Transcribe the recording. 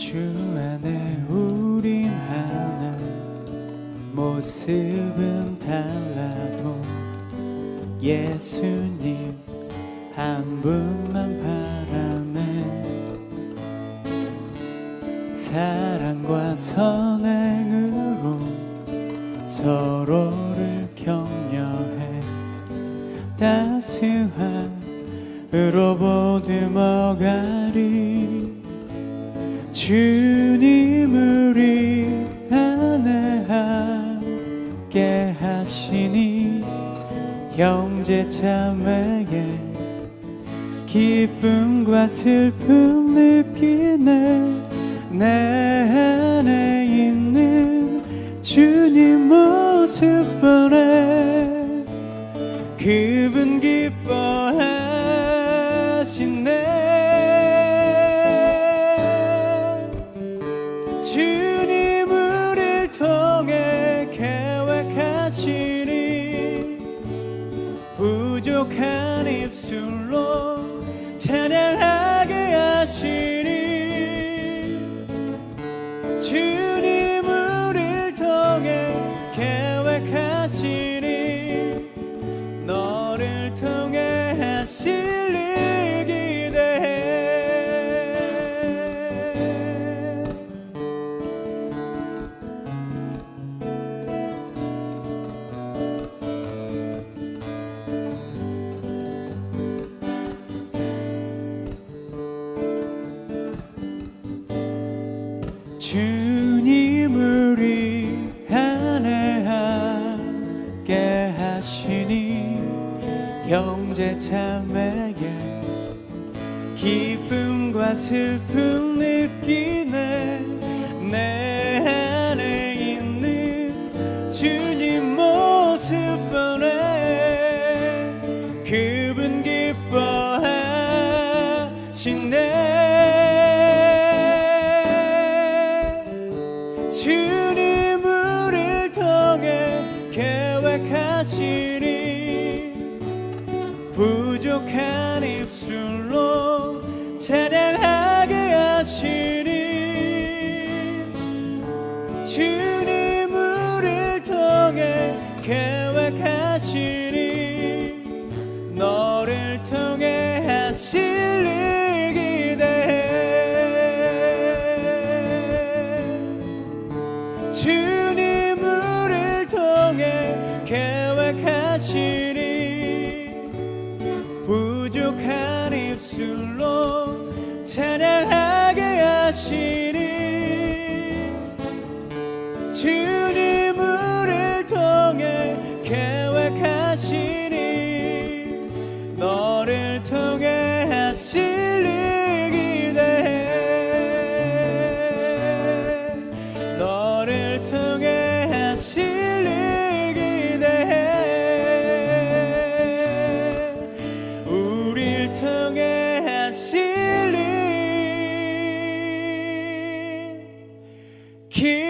주 안에 우린 하나 모습은 달라도 예수님 한 분만 바라네. 사랑과 선행으로 서로를 격려해 따스함으로 보듬어가리 주님 우리 안에 함께 하시니 형제 자매의 기쁨과 슬픔 느끼네. 내 안에 있는 주님 모습 보네. 그분 기뻐하 부족한 입술로 찬양하게 하시 주님 우리 안에 함께 하시니 형제 자매의 기쁨과 슬픔 느끼네. 내 안에 있는 주님 모습 하시니 부족한 입술로 찬양하게 하시니 주님 우릴 통해 계획하시니 너를 통해 하실 일 기대해 주 계획하시니 부족한 입술로 찬양하게 하시니 주님 우릴 통해 계획하시니 Keep